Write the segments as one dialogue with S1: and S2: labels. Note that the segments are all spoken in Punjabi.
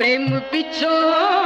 S1: প্রেম পিছন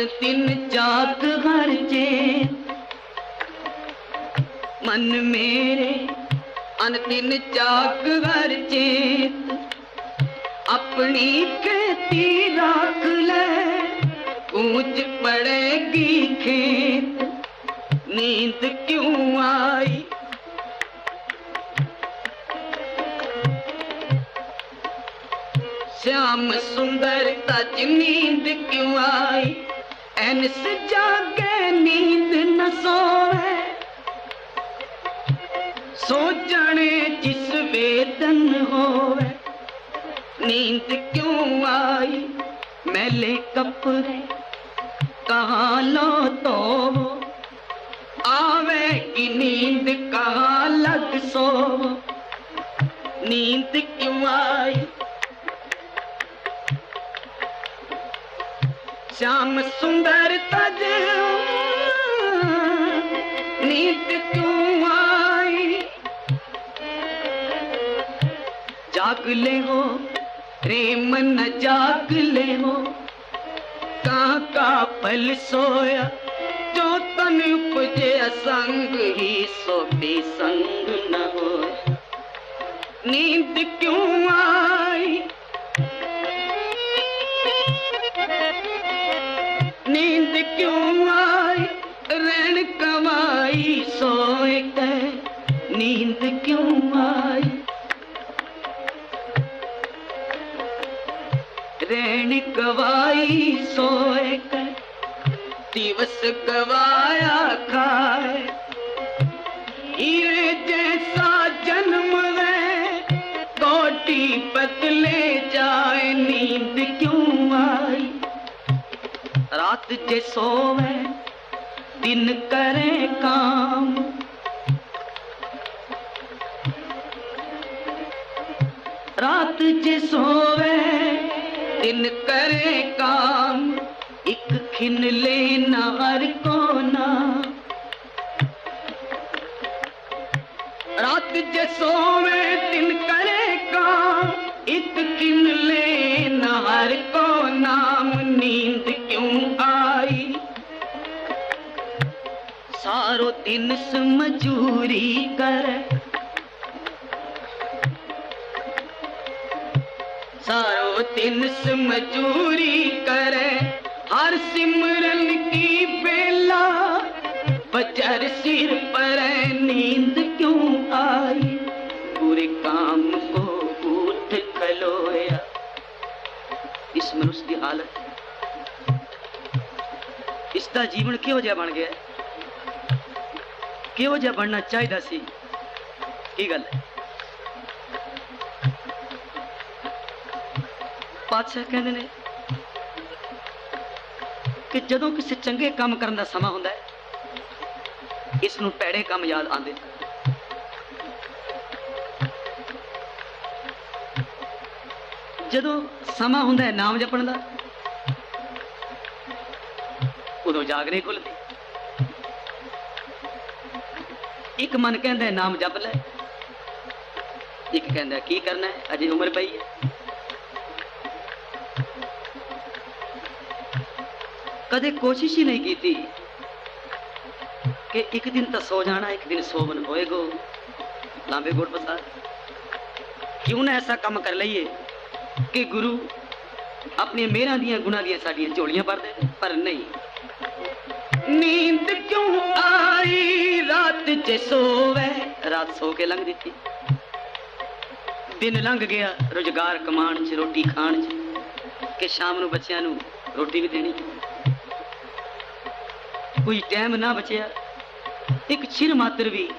S1: अनतिन जाग हर जे मन मेरे अनतिन जाग हर चेत अपनी खेती राख ले ऊंच पड़ेगी खेत नींद क्यों आई श्याम सुंदर तज नींद क्यों आई ਐਨਸ ਜਾਗੇ ਨੀਂਦ ਨਾ ਸੋਵੇ। ਸੋਚਣੇ ਜਿਸ ਵੇਦਨ ਹੋਵੇ। ਨੀਂਦ ਕਿਉਂ ਆਈ? ਮੈਲੇ ਕੱਪੜੇ ਕਹਾਂ ਲੋ ਤੋ ਆਵੇ ਕਿ ਨੀਂਦ ਕਹਾਂ ਲਗ ਸੋ ਨੀਂਦ ਕਿਉਂ ਆਈ? श्याम सुंदर तज नींद क्यों आई जाग ले हो रे मन जाग ले हो कहाँ का पल सोया जो तन उपजे असंग ही सो संग न हो नींद क्यों आई ਕਿਉਂ ਆਈ ਰਹਿਣ ਕਮਾਈ ਸੋਏ ਕੈ ਨੀਂਦ ਕਿਉਂ ਆਈ? ਰਹਿਣ ਕਵਾਈ ਸੋਏ ਕੈ ਦਿਵਸ ਕਵਾਇਆ ਜੇ ਸੋਵੇ, ਦਿਨ ਕਰੇ ਕਾਮ। ਰਾਤ ਜੇ ਸੋਵੇ, ਦਿਨ ਕਰੇ ਕਾਮ। ਇੱਕ ਖਿਨ ਲੈ ਨਾ ਹਰ ਕੋਨਾ ਰਾਤ ਜੇ ਸੋਵੇ, ਦਿਨ ਕਰੇ ਕਾਮ। ਇੱਕ ਖਿਨ ਲੈ ਨਾ ਹਰ ਕੋ ਨਾਮ, ਨੀਂਦ સારો દિનસ મજૂરી કરે સારો દિનસ મજૂરી કરે હર સિમરન કી બેલા બચર સિર પર નીંદ ક્યું આઈ પૂરે કામ કો ઉઠ ખલોયા इस मनुष्य की हालत इसका जीवन क्यों जय बन गया ਕਿਹੋ ਜਿਹਾ ਬਣਨਾ ਚਾਹੀਦਾ ਸੀ? ਕੀ ਗੱਲ ਹੈ। ਪਾਤਸ਼ਾਹ ਕਹਿੰਦੇ ਨੇ ਕਿ ਜਦੋਂ ਕਿਸੇ ਚੰਗੇ ਕੰਮ ਕਰਨ ਦਾ ਸਮਾਂ ਹੁੰਦਾ ਹੈ, ਇਸ ਨੂੰ ਭੈੜੇ ਕੰਮ ਯਾਦ ਆਉਂਦੇ ਜਦੋਂ ਸਮਾਂ ਹੁੰਦਾ ਹੈ ਨਾਮ ਜਪਣ ਦਾ, ਉਦੋਂ ਜਾਗ ਨਹੀਂ ਖੁੱਲਦੀ ਇੱਕ ਮਨ ਕਹਿੰਦਾ ਨਾਮ ਜਪ ਲੈ। ਇੱਕ ਕਹਿੰਦਾ ਕੀ ਕਰਨਾ ਹੈ? ਅਜੇ ਉਮਰ ਪਈ ਹੈ। ਕਦੇ ਕੋਸ਼ਿਸ਼ ਹੀ ਨਹੀਂ ਕੀਤੀ ਕਿ ਇੱਕ ਦਿਨ ਤਾਂ ਸੋ ਜਾਣਾ ਇੱਕ ਦਿਨ ਸੋਵਨ ਹੋਏਗੋ। ਲਾਂਬੇ ਗੋੜ ਪਸਾਰ ਕਿਉਂ ਨਾ ਐਸਾ ਕੰਮ ਕਰ ਲਈਏ ਕਿ ਗੁਰੂ ਆਪਣੀਆਂ ਮਿਹਰਾਂ ਦੀਆਂ ਗੁਣਾਂ ਦੀਆਂ ਸਾਡੀਆਂ ਝੋਲੀਆਂ ਭਰਦੇ ਨੇ, ਪਰ ਨਹੀਂ। ਨੀਂਦ ਕਿਉਂ ਆਈ? ਰਾਤ ਚ ਸੋਵੇ। ਰਾਤ ਸੋ ਕੇ ਲੰਘ ਦਿੱਤੀ। ਦਿਨ ਲੰਘ ਗਿਆ ਰੋਜ਼ਗਾਰ ਕਮਾਣ ਚ, ਰੋਟੀ ਖਾਣ ਚ, ਕਿ ਸ਼ਾਮ ਨੂੰ ਬੱਚਿਆਂ ਨੂੰ ਰੋਟੀ ਵੀ ਦੇਣੀ। ਕੋਈ ਟਾਈਮ ਨਾ ਬਚਿਆ। ਇੱਕ ਚਿਰ ਮਾਤਰ ਵੀ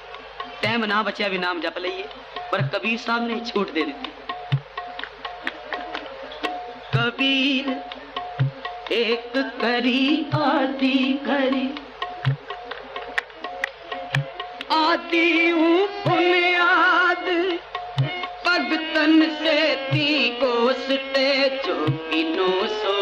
S1: ਟਾਈਮ ਨਾ ਬਚਿਆ ਵੀ ਨਾਮ ਜਪ ਲਈਏ, ਪਰ ਕਬੀਰ ਸਾਹਿਬ ਨੇ ਛੋਟ ਦੇ ਦਿੱਤੀ। ਕਬੀਰ एक करी आदि करी आदि हूँ बुनियाद भगतन से ती कोसते जो किनो सो